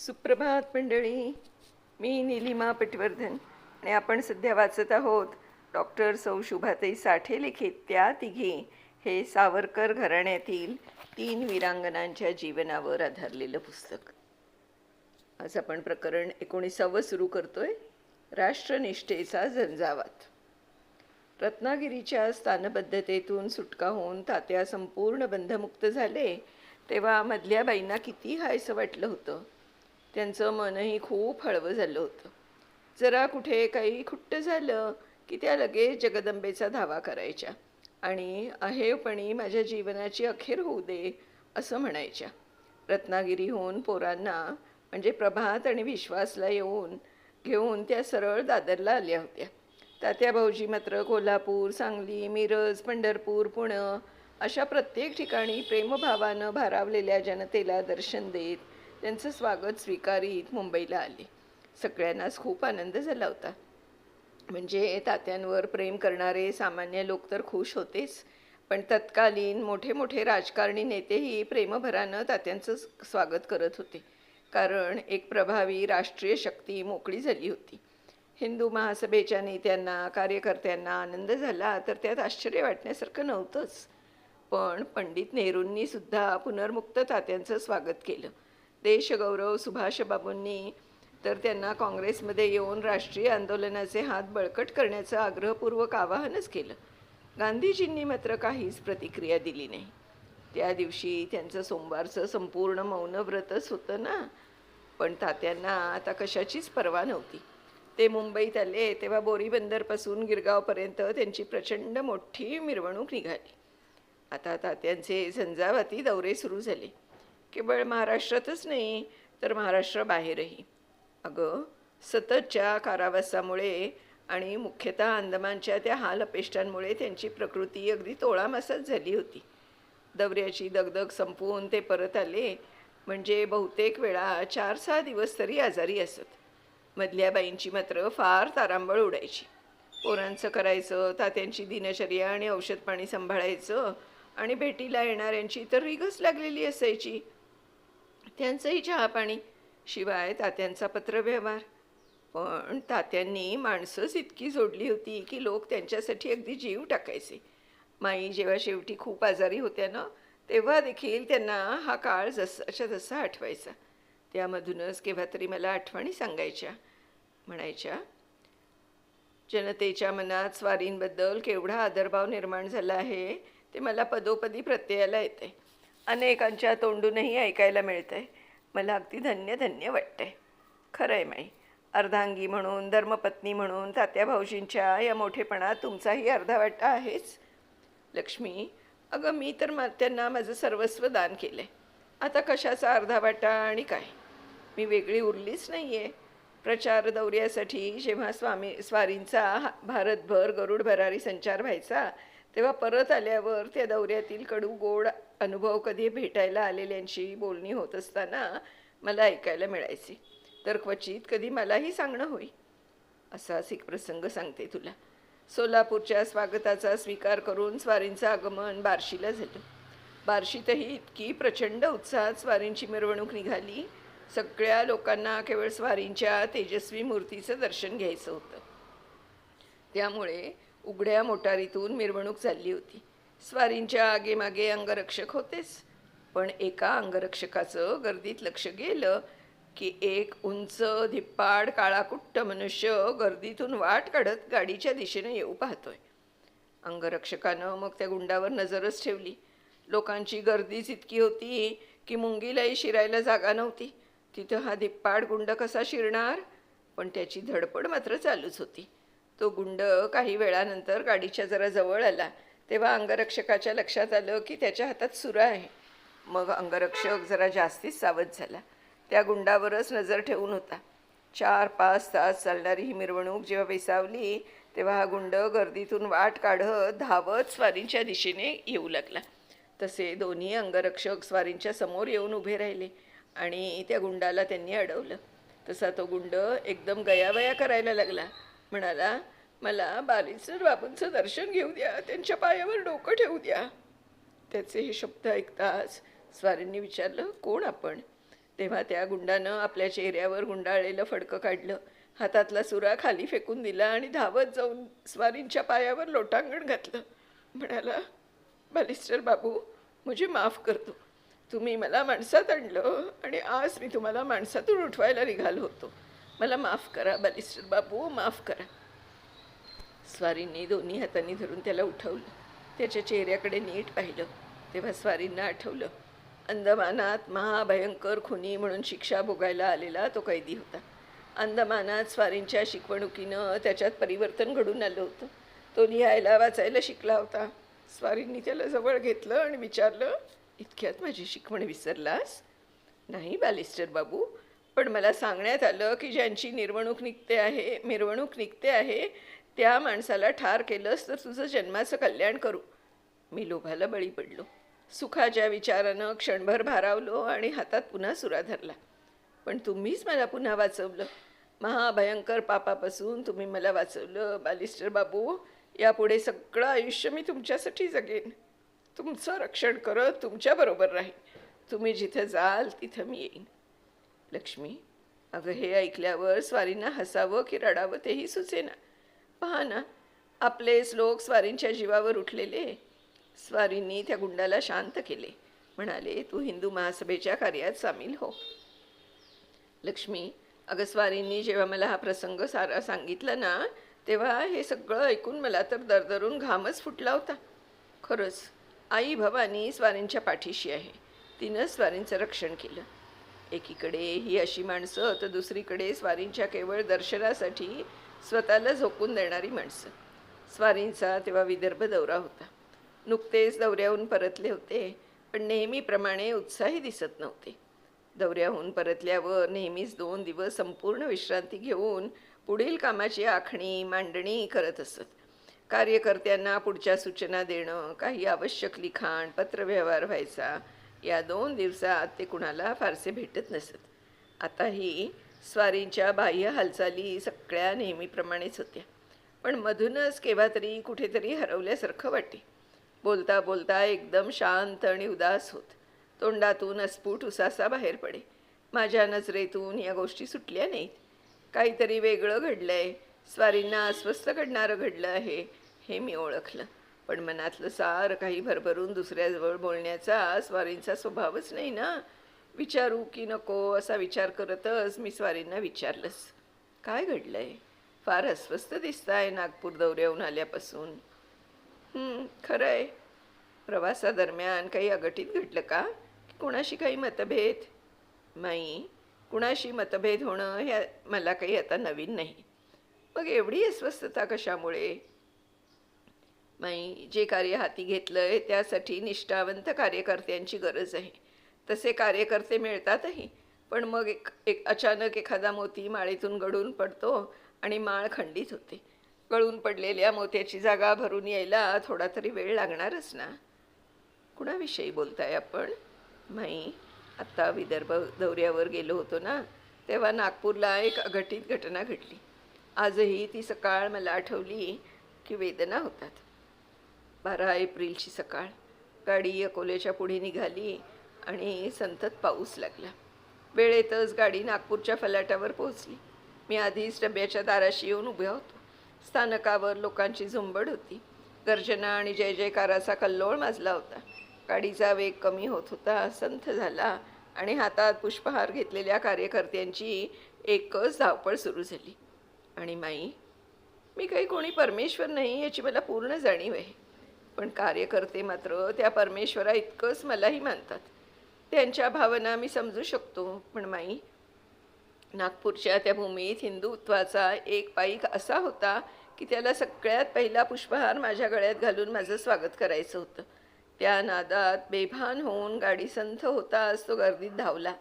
सुप्रभात मंडळी. मी निलिमा पटवर्धन आणि आपण सध्या वाचत आहोत डॉक्टर सौ शुभाताई साठे लिखित त्या तिघी हे सावरकर घराण्यातील तीन वीरांगनांच्या जीवनावर आधारलेलं पुस्तक. आज आपण प्रकरण एकोणीसावं सुरू करतोय. राष्ट्रनिष्ठेचा झंझावात. रत्नागिरीच्या स्थानबद्धतेतून सुटका होऊन तात्या संपूर्ण बंधमुक्त झाले तेव्हा मधल्या बाईंना किती हायसं वाटलं होतं? त्यांचं मनही खूप हळवं झालं होतं. जरा कुठे काही खुट्ट झालं की त्या लगेच जगदंबेचा धावा करायच्या आणि अहेवपणी माझ्या जीवनाची अखेर होऊ दे असं म्हणायच्या. रत्नागिरीहून पोरांना म्हणजे प्रभात आणि विश्वासला येऊन घेऊन त्या सरळ दादरला आल्या होत्या. तात्या भाऊजी मात्र कोल्हापूर सांगली मिरज पंढरपूर पुणं अशा प्रत्येक ठिकाणी प्रेमभावानं भारावलेल्या जनतेला दर्शन देत त्यांचं स्वागत स्वीकारीत मुंबईला आले. सगळ्यांनाच खूप आनंद झाला होता. म्हणजे तात्यांवर प्रेम करणारे सामान्य लोक तर खुश होतेच. पण तत्कालीन मोठे मोठे राजकारणी नेतेही प्रेमभरानं तात्यांचं स्वागत करत होते. कारण एक प्रभावी राष्ट्रीय शक्ती मोकळी झाली होती. हिंदू महासभेच्या नेत्यांना कार्यकर्त्यांना आनंद झाला तर त्यात आश्चर्य वाटण्यासारखं नव्हतंच. पण पंडित नेहरूंनी सुद्धा पुनर्मुक्त तात्यांचं स्वागत केलं. देशगौरव सुभाषबाबूंनी तर त्यांना काँग्रेसमध्ये येऊन राष्ट्रीय आंदोलनाचे हात बळकट करण्याचं आग्रहपूर्वक आवाहनच केलं. गांधीजींनी मात्र काहीच प्रतिक्रिया दिली नाही. त्या दिवशी त्यांचं सोमवारचं संपूर्ण मौनव्रतच होतं ना? पण तात्यांना आता कशाचीच पर्वा नव्हती. ते मुंबईत आले तेव्हा बोरीबंदरपासून गिरगावपर्यंत त्यांची प्रचंड मोठी मिरवणूक निघाली. आता तात्यांचे झंझावाती दौरे सुरू झाले. केवळ महाराष्ट्रातच नाही तर महाराष्ट्राबाहेरही अगं सततच्या कारावासामुळे आणि मुख्यतः अंदमानच्या त्या हालअपेष्टांमुळे त्यांची प्रकृती अगदी तोळामासाच झाली होती. दौऱ्याची दगदग संपवून ते परत आले म्हणजे बहुतेक वेळा चार सहा दिवस तरी आजारी असत. मधल्या बाईंची मात्र फार तारांबळ उडायची. पोरांचं करायचं तात्यांची दिनचर्या आणि औषध पाणी सांभाळायचं आणि भेटीला येणाऱ्यांची तर रिगच लागलेली असायची. त्यांचंही चहा पाणी. शिवाय तात्यांचा पत्रव्यवहार पण तात्यांनी माणसंच इतकी जोडली होती की लोक त्यांच्यासाठी अगदी जीव टाकायचे. माई जेव्हा शेवटी खूप आजारी होत्या ना तेव्हा देखील त्यांना हा काळ जसाच्या तसा आठवायचा. त्यामधूनच केव्हा तरी मला आठवणी सांगायच्या. म्हणायच्या जनतेच्या मनात स्वारींबद्दल केवढा आदरभाव निर्माण झाला आहे ते मला पदोपदी प्रत्ययाला येते अनेकांच्या तोंडूनही ऐकायला मिळतंय. मला अगदी धन्य धन्य वाटतंय. खरं आहे माई. अर्धांगी म्हणून धर्मपत्नी म्हणून तात्या भाऊजींच्या या मोठेपणात तुमचाही अर्धा वाटा आहेच. लक्ष्मी अगं मी तर मा त्यांना माझं सर्वस्व दान केलं आहे आता कशाचा अर्धा वाटा आणि काय? मी वेगळी उरलीच नाही आहे प्रचार दौऱ्यासाठी जेव्हा स्वामी स्वारींचा हा- भारतभर गरुड भरारी संचार व्हायचा तेव्हा परत आल्यावर त्या दौऱ्यातील कडू गोड अनुभव कधी भेटायला आलेल्यांशी बोलणी होत असताना मला ऐकायला मिळायची. तर क्वचित कधी मलाही सांगणं होई असाच एक प्रसंग सांगते तुला. सोलापूरच्या स्वागताचा स्वीकार करून स्वारींचं आगमन बार्शीला झालं. बार्शीतही इतकी प्रचंड उत्साहात स्वारींची मिरवणूक निघाली. सगळ्या लोकांना केवळ स्वारींच्या तेजस्वी मूर्तीचं दर्शन घ्यायचं होतं. त्यामुळे उघड्या मोटारीतून मिरवणूक चालली होती. स्वारींच्या आगेमागे अंगरक्षक होतेच पण एका अंगरक्षकाचं गर्दीत लक्ष गेलं की एक उंच धिप्पाड काळाकुट्ट मनुष्य गर्दीतून वाट काढत गाडीच्या दिशेने येऊ पाहतोय. अंगरक्षकानं मग त्या गुंडावर नजरच ठेवली. लोकांची गर्दीच इतकी होती की मुंगीलाही शिरायला जागा नव्हती. तिथं हा धिप्पाड गुंड कसा शिरणार? पण त्याची धडपड मात्र चालूच होती. तो गुंड काही वेळानंतर गाडीच्या जरा जवळ आला. तेव्हा अंगरक्षकाच्या लक्षात आलं की त्याच्या हातात सुरा आहे. मग अंगरक्षक जरा जास्तीच सावध झाला. त्या गुंडावरच नजर ठेवून होता. चार पाच तास चालणारी ही मिरवणूक जेव्हा विसावली तेव्हा हा गुंड गर्दीतून वाट काढत धावत स्वारींच्या दिशेने येऊ लागला. तसे दोन्ही अंगरक्षक स्वारींच्या समोर येऊन उभे राहिले आणि त्या गुंडाला त्यांनी अडवलं. तसा तो गुंड एकदम गयावया करायला लागला. म्हणाला मला बालीसर बाबूंचं दर्शन घेऊ द्या त्यांच्या पायावर डोकं ठेवू द्या. त्याचे हे शब्द ऐकताच स्वारींनी विचारलं कोण आपण? तेव्हा त्या गुंडानं आपल्या चेहऱ्यावर गुंडाळलेलं फडकं काढलं. हातातला सुरा खाली फेकून दिला आणि धावत जाऊन स्वारींच्या पायावर लोटांगण घातलं. म्हणाला बालिस्टर बाबू मुझे माफ करतो तुम्ही मला माणसात आणलं आणि आज मी तुम्हाला माणसातून उठवायला निघालो होतो. मला माफ करा बालिस्टर बाबू माफ करा. स्वारींनी दोन्ही हातांनी धरून त्याला उठवलं. त्याच्या चेहऱ्याकडे नीट पाहिलं. तेव्हा स्वारींना आठवलं अंदमानात महाभयंकर खुनी म्हणून शिक्षा भोगायला आलेला तो कैदी होता. अंदमानात स्वारींच्या शिकवणुकीनं त्याच्यात परिवर्तन घडून आलं होतं. तो लिहायला वाचायला शिकला होता. स्वारींनी त्याला जवळ घेतलं आणि विचारलं इतक्यात माझी शिकवण विसरलास? नाही बॅलिस्टर बाबू पण मला सांगण्यात आलं की ज्यांची निर्वणूक निघते आहे मिरवणूक निघते आहे त्या माणसाला ठार केलंस तर तुझं जन्माचं कल्याण करू. मी लोभाला बळी पडलो. सुखाच्या विचारानं क्षणभर भारावलो आणि हातात पुन्हा सुरा धरला. पण तुम्हीच मला पुन्हा वाचवलं. महाभयंकर पापापासून तुम्ही मला वाचवलं बालिस्टर बाबू. यापुढे सगळं आयुष्य मी तुमच्यासाठी जगेन. तुमचं रक्षण करत तुमच्याबरोबर राहीन. तुम्ही जिथं जाल तिथं मी येईन. लक्ष्मी अगं हे ऐकल्यावर स्वारींना हसावं की रडावं तेही सुचेना. पहा ना आपले श्लोक स्वारींच्या जीवावर उठलेले. स्वारींनी त्या गुंडाला शांत केले. म्हणाले तू हिंदू महासभेच्या कार्यात सामील हो. लक्ष्मी अगं स्वारींनी जेव्हा मला हा प्रसंग सारा सांगितला ना तेव्हा हे सगळं ऐकून मला तर दरदरून घामच फुटला होता. खरंच आई भवानी स्वारींच्या पाठीशी आहे. तिनं स्वारींचं रक्षण केलं. एकीकडे ही अशी माणसं तर दुसरीकडे स्वारींच्या केवळ दर्शनासाठी स्वतःला झोकून देणारी माणसं. स्वारींचा तेव्हा विदर्भ दौरा होता. नुकतेच दौऱ्याहून परतले होते पण नेहमीप्रमाणे उत्साही दिसत नव्हते. दौऱ्याहून परतल्यावर नेहमीच दोन दिवस संपूर्ण विश्रांती घेऊन पुढील कामाची आखणी मांडणी करत असत. कार्यकर्त्यांना पुढच्या सूचना देणं काही आवश्यक लिखाण पत्रव्यवहार व्हायचा या दोन दिवसात ते कुणाला फारसे भेटत नसत. आताही स्वारींच्या बाह्य हालचाली सगळ्या नेहमीप्रमाणेच होत्या. पण मधूनच केव्हा तरी कुठेतरी हरवल्यासारखं वाटे बोलता बोलता एकदम शांत आणि उदास होत. तोंडातून अस्फुट उसासा बाहेर पडे. माझ्या नजरेतून या गोष्टी सुटल्या नाहीत. काहीतरी वेगळं घडलं आहे स्वारींना अस्वस्थ घडणारं घडलं आहे हे मी ओळखलं. पण मनातलं सारं काही भरभरून दुसऱ्याजवळ बोलण्याचा स्वारींचा स्वभावच नाही ना? विचारू की नको असा विचार करतच मी स्वारींना विचारलंच काय घडलंय? फार अस्वस्थ दिसताय नागपूर दौऱ्याहून आल्यापासून. खरं आहे प्रवासादरम्यान काही अघटित घडलं का? की कुणाशी काही मतभेद? नाही. कुणाशी मतभेद होणं हे मला काही आता नवीन नाही. मग एवढी अस्वस्थता कशामुळे? माई जे कार्य हाती घेतलं आहे त्यासाठी निष्ठावंत कार्यकर्त्यांची गरज आहे. तसे कार्यकर्ते मिळतातही. पण मग एक एक अचानक एखादा मोती माळीतून गळून पडतो आणि माळ खंडित होते. गळून पडलेल्या मोत्याची जागा भरून यायला थोडा तरी वेळ लागणारच ना? कुणाविषयी बोलताय आपण? माई आत्ता विदर्भ दौऱ्यावर गेलो होतो ना तेव्हा नागपूरला एक अघटित घटना घडली. आजही ती सकाळ मला आठवली की वेदना होतात. बारा एप्रिलची सकाळ. गाडी अकोल्याच्या पुढे निघाली आणि संतत पाऊस लागला. वेळेतच गाडी नागपूरच्या फलाटावर पोहोचली. मी आधीच डब्याच्या दाराशी येऊन उभ्या होतो. स्थानकावर लोकांची झुंबड होती. गर्जना आणि जय जयकाराचा कल्लोळ माजला होता. गाडीचा वेग कमी होत होता संथ झाला आणि हातात पुष्पहार घेतलेल्या कार्यकर्त्यांची एकच धावपळ सुरू झाली. आणि माई मी काही कोणी परमेश्वर नाही याची मला पूर्ण जाणीव आहे. पण कार्यकर्ते मात्र त्या परमेश्वरा इतकंच मलाही मानतात. त्यांच्या भावना मी समजू शकतो. पण माई नागपूरच्या त्या भूमीत हिंदुत्वाचा एक पाईक असा होता की त्याला सगळ्यात पहिला पुष्पहार माझ्या गळ्यात घालून माझं स्वागत करायचं होतं. त्या नादात बेभान होऊन गाडी संथ होताच तो गर्दीत धावला.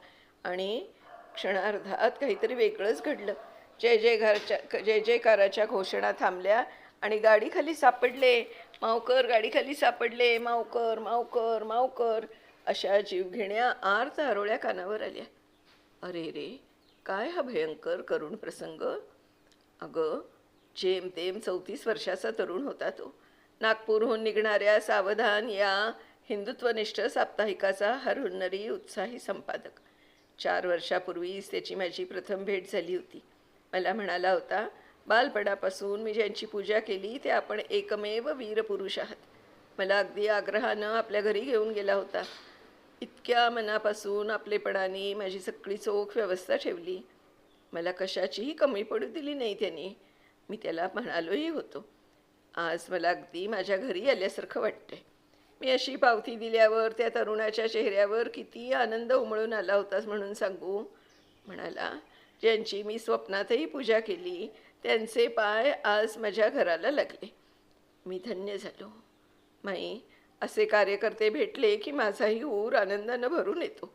आणि क्षणार्धात काहीतरी वेगळंच घडलं. जय जय घरच्या जय जयकाराच्या घोषणा थांबल्या आणि गाडीखाली सापडले. मावकर गाडीखाली सापडले. मावकर मावकर मावकर. अशा जीवघेण्या आर्त आरोळ्या कानावर आल्या. अरे रे काय हा भयंकर करुण प्रसंग? अगं जेमतेम चौतीस वर्षाचा तरुण होता तो. नागपूरहून निघणाऱ्या सावधान या हिंदुत्वनिष्ठ साप्ताहिकाचा हरहुन्नरी उत्साही संपादक. चार वर्षापूर्वीच त्याची माझी प्रथम भेट झाली होती. मला म्हणाला होता बालपणापासून मी ज्यांची पूजा केली ते आपण एकमेव वीरपुरुष आहात. मला अगदी आग्रहानं आपल्या घरी घेऊन गेला होता. इतक्या मनापासून आपलेपणाने माझी सगळी चोख व्यवस्था ठेवली. मला कशाचीही कमी पडू दिली नाही त्यांनी. मी त्याला म्हणालोही होतो. आज मला अगदी माझ्या घरी आल्यासारखं वाटतंय. मी अशी पावती दिल्यावर त्या तरुणाच्या चेहऱ्यावर किती आनंद उमळून आला होतास म्हणून सांगू? म्हणाला ज्यांची मी स्वप्नातही पूजा केली त्यांचे पाय आज माझ्या घराला लागले. मी धन्य झालो. माई असे कार्यकर्ते भेटले की माझाही ऊर आनंदानं भरून येतो.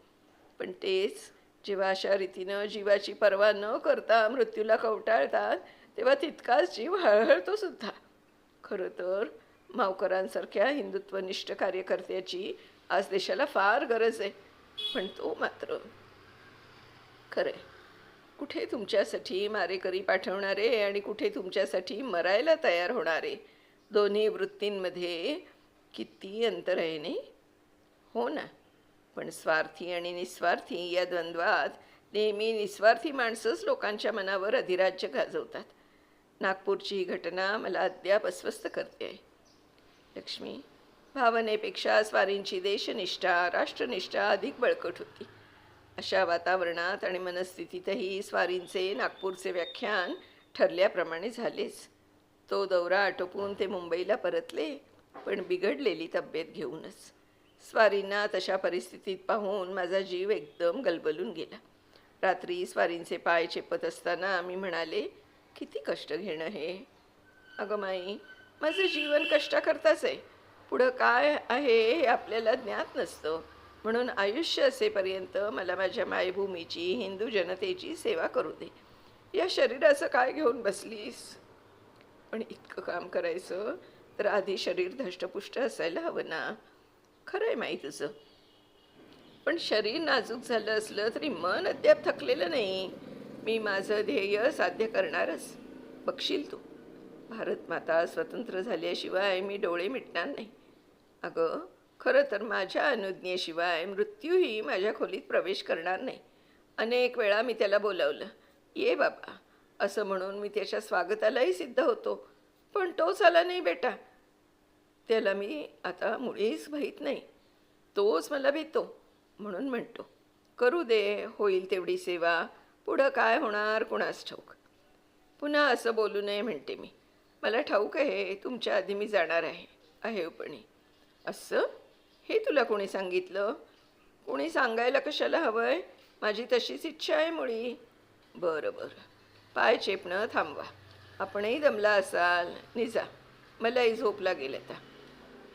पण तेच जेव्हा अशा रीतीनं जीवाची पर्वा न करता मृत्यूला कवटाळतात तेव्हा तितकाच जीव हळहळतो सुद्धा. खरं तर मावकरांसारख्या हिंदुत्वनिष्ठ कार्यकर्त्याची आज देशाला फार गरज आहे. पण तो मात्र खरं कुठे तुमच्यासाठी मारेकरी पाठवणारे आणि कुठे तुमच्यासाठी मरायला तयार होणारे? दोन्ही वृत्तींमध्ये किती अंतर आहे नाही हो ना. पण स्वार्थी आणि निस्वार्थी या द्वंद्वात नेहमी निस्वार्थी माणसंच लोकांच्या मनावर अधिराज्य गाजवतात. नागपूरची ही घटना मला अद्याप अस्वस्थ करते. आहे लक्ष्मी भावनेपेक्षा स्वारींची देशनिष्ठा राष्ट्रनिष्ठा अधिक बळकट होती. अशा वातावरणात आणि मनस्थितीतही स्वारींचे नागपूरचे व्याख्यान ठरल्याप्रमाणे झालेच. तो दौरा आटोपून ते मुंबईला परतले. पण बिघडलेली तब्येत घेऊनच. स्वारींना तशा परिस्थितीत पाहून माझा जीव एकदम गलबलून गेला. रात्री स्वारींचे पाय चेपत असताना मी म्हणाले किती कष्ट घेणं हे. अगं माई माझं जीवन कष्टाकरताच आहे. पुढं काय आहे हे आपल्याला ज्ञात नसतं. म्हणून आयुष्य असेपर्यंत मला माझ्या मायभूमीची हिंदू जनतेची सेवा करू दे. या शरीराचं काय घेऊन बसलीस? पण इतकं काम करायचं तर आधी शरीर धष्टपुष्ट असायला हवं ना. खरं आहे माई तुझं. पण शरीर नाजूक झालं असलं तरी मन अद्याप थकलेलं नाही. मी माझं ध्येय साध्य करणारच. बघशील तू. भारत माता स्वतंत्र झाल्याशिवाय मी डोळे मिटणार नाही. अगं खरं तर माझ्या अनुज्ञेशिवाय मृत्यूही माझ्या खोलीत प्रवेश करणार नाही. अनेक वेळा मी त्याला बोलावलं ये बाबा. असं म्हणून मी त्याच्या स्वागतालाही सिद्ध होतो. पण तोच आला नाही बेटा. त्याला मी आता मुळीच भीत नाही. तोच मला भेटतो म्हणून म्हणतो करू दे होईल तेवढी सेवा. पुढं काय होणार कुणास ठाऊक? पुन्हा असं बोलू नये म्हणते मी. मला ठाऊक आहे तुमच्या आधी मी जाणार आहे आहेपणी असं? हे तुला कोणी सांगितलं? कोणी सांगायला कशाला हवं आहे माझी तशीच इच्छा आहे मुळी. बरं बरं. पाय चेपणं थांबवा. आपणही दमला असाल निजा. मलाही झोप लागेल आता.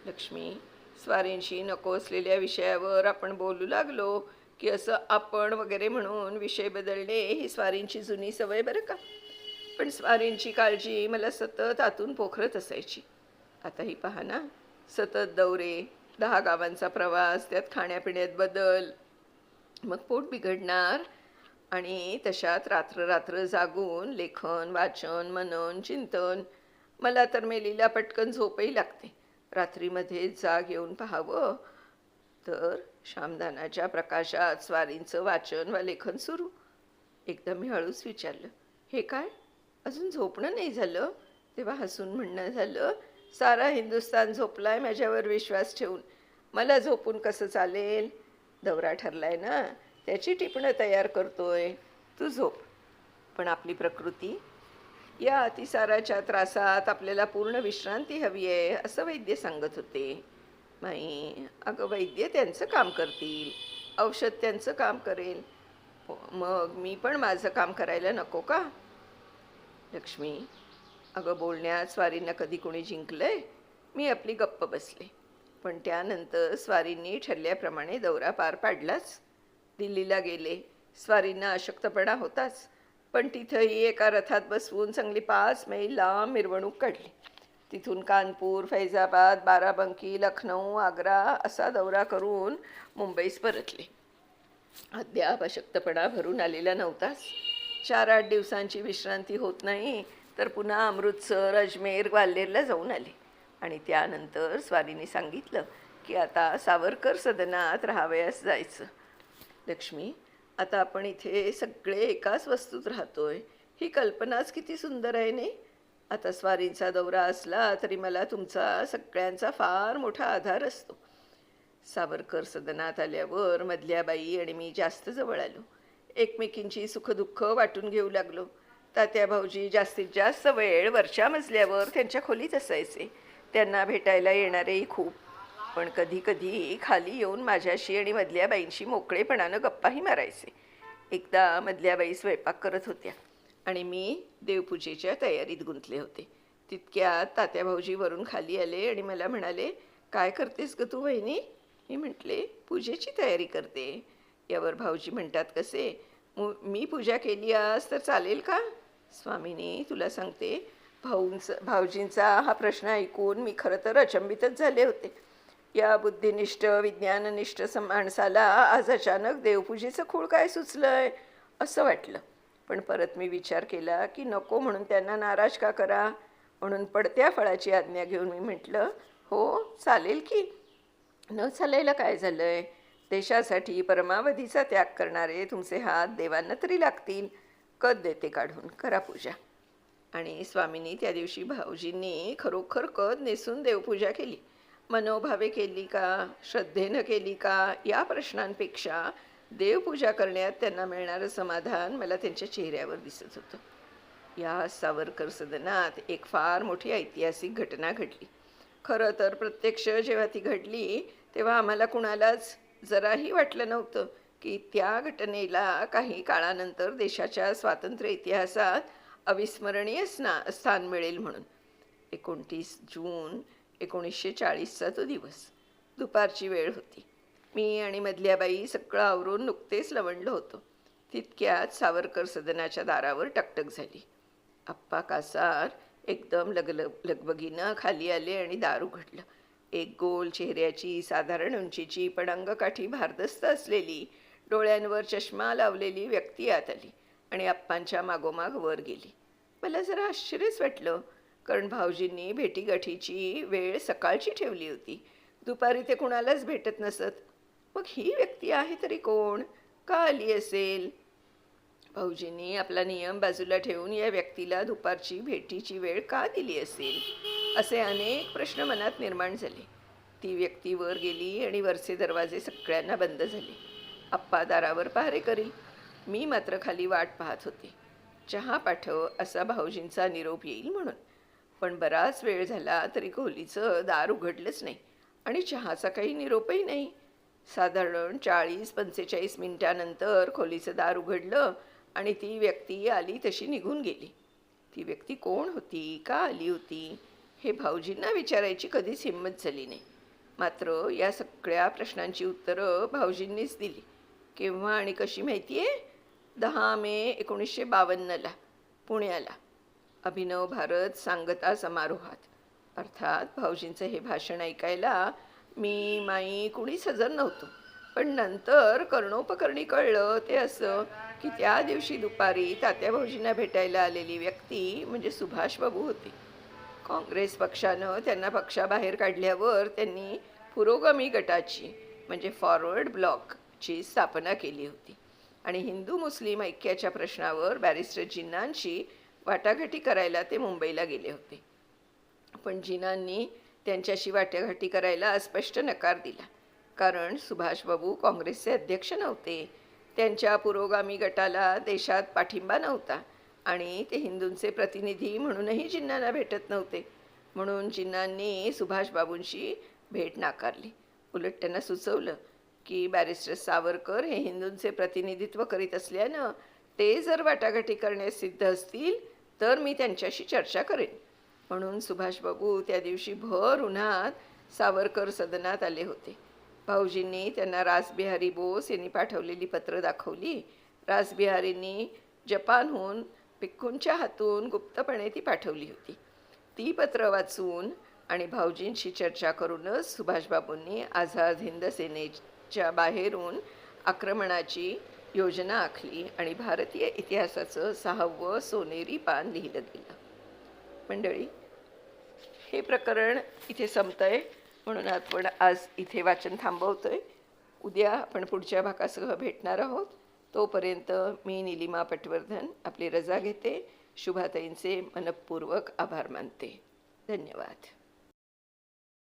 लक्ष्मी स्वारींशी नको असलेल्या विषयावर आपण बोलू लागलो की असं आपण वगैरे म्हणून विषय बदलणे ही स्वारींची जुनी सवय बरं का? पण स्वारींची काळजी मला सतत आतून पोखरत असायची. आता ही पहा ना सतत दौरे दहा गावांचा प्रवास त्यात खाण्यापिण्यात बदल. मग पोट बिघडणार आणि तशात रात्र रात्र जागून लेखन वाचन मनन चिंतन. मला तर मेलीला पटकन झोपही लागते. रात्रीमध्ये जाग येऊन पाहावं. तर श्यामदानाच्या प्रकाशात स्वारींचं वाचन वा लेखन सुरू. एकदा मी हळूच विचारलं हे काय? अजून झोपणं नाही झालं? तेव्हा हसून म्हणणं झालं सारा हिंदुस्तान झोपलाय माझ्यावर विश्वास ठेवून. मला झोपून कसं चालेल? दौरा ठरलाय ना. त्याची टिपणं तयार करतोय. तू झोप. पण आपली प्रकृती या अतिसाराच्या त्रासात आपल्याला पूर्ण विश्रांती हवी आहे असं वैद्य सांगत होते. माई अगं वैद्य त्यांचं काम करतील. औषध त्यांचं काम करेल. मग मी पण माझं काम करायला नको का? लक्ष्मी अगं बोलण्यात स्वारींना कधी कोणी जिंकलंय? मी आपली गप्प बसले. पण त्यानंतर स्वारींनी ठरल्याप्रमाणे दौरा पार पाडलाच. दिल्लीला गेले. स्वारींना अशक्तपणा होताच. पण तिथंही एका रथात बसवून चांगली पाच मैल लांब मिरवणूक काढली. तिथून कानपूर फैजाबाद बाराबंकी लखनौ आग्रा असा दौरा करून मुंबईस परतले. अद्याप अशक्तपणा भरून आलेला नव्हताच. चार आठ दिवसांची विश्रांती होत नाही तर पुन्हा अमृतसर अजमेर ग्वाल्हेरला जाऊन आले. आणि त्यानंतर स्वारीने सांगितलं की आता सावरकर सदनात राहावयास जायचं. लक्ष्मी आता आपण इथे सगळे एकाच वस्तूत राहतोय. ही कल्पनाच किती सुंदर आहे नाही? आता स्वारींचा दौरा असला तरी मला तुमचा सगळ्यांचा फार मोठा आधार असतो. सावरकर सदनात आल्यावर मधल्या बाई आणि मी जास्त जवळ आलो. एकमेकींची सुखदुःख वाटून घेऊ लागलो. तात्या भाऊजी जास्तीत जास्त वेळ वरच्या मजल्यावर त्यांच्या खोलीत असायचे. त्यांना भेटायला येणारेही खूप पण कधी कधी खाली येऊन माझ्याशी आणि मधल्या बाईंशी मोकळेपणानं गप्पाही मारायचे. एकदा मधल्या बाई स्वयंपाक करत होत्या आणि मी देवपूजेच्या तयारीत गुंतले होते. तितक्यात तात्या भाऊजी वरून खाली आले आणि मला म्हणाले काय करतेस ग तू वहिनी? मी म्हटले पूजेची तयारी करते. यावर भाऊजी म्हणतात कसे? "मु- मी पूजा केली आज तर चालेल का? स्वामीनी तुला सांगते भाऊंचा भाऊजींचा हा प्रश्न ऐकून मी खरं तर अचंबितच झाले होते. या बुद्धिनिष्ठ विज्ञाननिष्ठ सम- माणसाला आज अचानक देवपूजेचं खूळ काय सुचलंय? असं वाटलं. पण परत मी विचार केला की नको म्हणून त्यांना नाराज का करा? म्हणून पडत्या फळाची आज्ञा घेऊन मी म्हटलं हो चालेल की. न चालायला काय झालं आहे देशासाठी परमावधीचा त्याग करणारे तुमचे हात देवांना तरी लागतील. कद देते काढून करा पूजा. आणि स्वामींनी त्या दिवशी भाऊजींनी खरोखर कद नेसून देवपूजा केली. मनोभावे केली का श्रद्धेनं केली का या प्रश्नांपेक्षा देवपूजा करण्यात त्यांना मिळणारं समाधान मला त्यांच्या चेहऱ्यावर दिसत होतं. या सावरकर सदनात एक फार मोठी ऐतिहासिक घटना घडली. खरं तर प्रत्यक्ष जेव्हा ती घडली तेव्हा आम्हाला कुणालाच जराही वाटलं नव्हतं की त्या घटनेला काही काळानंतर देशाच्या स्वातंत्र्य इतिहासात अविस्मरणीय स्ना स्थान मिळेल म्हणून. एकोणतीस जून एकोणीसशे चाळीसचा तो दिवस. दुपारची वेळ होती. मी आणि मधल्या बाई सगळं आवरून नुकतेच लवणलो होतो. तितक्यात सावरकर सदनाच्या दारावर टकटक झाली. आप्पा कासार एकदम लगल लगबगीनं खाली आले आणि दार उघडलं एक गोल चेहऱ्याची साधारण उंचीची पण अंगकाठी भारदस्त असलेली डोळ्यांवर चष्मा लावलेली व्यक्ती आत आली आणि आप्पांच्या मागोमाग वर गेली. मला जरा आश्चर्यच वाटलं. कारण भाऊजींनी भेटीगाठीची वेळ सकाळची ठेवली होती. दुपारी ते कुणालाच भेटत नसत. मग ही व्यक्ती आहे तरी कोण? का आली असेल? भाऊजींनी आपला नियम बाजूला ठेवून या व्यक्तीला दुपारची भेटीची वेळ का दिली असेल? असे अनेक प्रश्न मनात निर्माण झाले. ती व्यक्ती वर गेली आणि वरचे दरवाजे सगळ्यांना बंद झाले. आप्पा दारावर पहारे करी मी मात्र खाली वाट पाहत होते. चहा पाठव असा भाऊजींचा निरोप येईल म्हणून. पण बराच वेळ झाला तरी खोलीचं दार उघडलंच नाही आणि चहाचा काही निरोपही नाही. साधारण चाळीस पंचेचाळीस मिनिटानंतर खोलीचं दार उघडलं आणि ती व्यक्ती आली तशी निघून गेली. ती व्यक्ती कोण होती? का आली होती? हे भाऊजींना विचारायची कधीच हिंमत झाली नाही. मात्र या सगळ्या प्रश्नांची उत्तरं भाऊजींनीच दिली. केव्हा आणि कशी माहिती आहे दहा मे एकोणीसशे बावन्नला पुण्याला. अभिनव भारत सांगता समारोहात. अर्थात भाऊजींचं हे भाषण ऐकायला मी माई कुणीच हजर नव्हतो. पण नंतर कर्णोपकरणी कळलं ते असं की त्या दिवशी दुपारी तात्या भाऊजींना भेटायला आलेली व्यक्ती म्हणजे सुभाषबाबू होती. काँग्रेस पक्षानं त्यांना पक्षाबाहेर काढल्यावर त्यांनी पुरोगामी गटाची म्हणजे फॉरवर्ड ब्लॉकची स्थापना केली होती. आणि हिंदू मुस्लिम ऐक्याच्या प्रश्नावर बॅरिस्टर जिन्नांशी वाटाघाटी करायला ते मुंबईला गेले होते. पण जिनांनी त्यांच्याशी वाटाघाटी करायला स्पष्ट नकार दिला. कारण सुभाषबाबू काँग्रेसचे अध्यक्ष नव्हते. त्यांच्या पुरोगामी गटाला देशात पाठिंबा नव्हता आणि ते हिंदूंचे प्रतिनिधी म्हणूनही जिन्नांना भेटत नव्हते. म्हणून जिन्नांनी सुभाषबाबूंशी भेट नाकारली. उलट त्यांना सुचवलं की बॅरिस्टर सावरकर हे हिंदूंचे प्रतिनिधित्व करीत असल्यानं ते जर वाटाघाटी करण्यास सिद्ध असतील तर मी त्यांच्याशी चर्चा करेन. म्हणून सुभाषबाबू त्या दिवशी भर उन्हात सावरकर सदनात आले होते. भाऊजींनी त्यांना रासबिहारी बोस यांनी पाठवलेली पत्र दाखवली. रासबिहारींनी जपानहून पिक्कूंच्या हातून गुप्तपणे ती पाठवली होती. ती पत्र वाचून आणि भाऊजींशी चर्चा करूनच सुभाषबाबूंनी आझाद हिंद सेनेच्या बाहेरून आक्रमणाची योजना आखली आणि भारतीय इतिहासाचं सहावं सोनेरी पान लिहिलं गेलं. मंडळी हे प्रकरण इथे संपतंय. म्हणून आपण आज इथे वाचन थांबवतो आहे उद्या आपण पुढच्या भागासह भेटणार आहोत. तोपर्यंत मी निलिमा पटवर्धन आपली रजा घेते. शुभाताईंचे मनपूर्वक आभार मानते. धन्यवाद.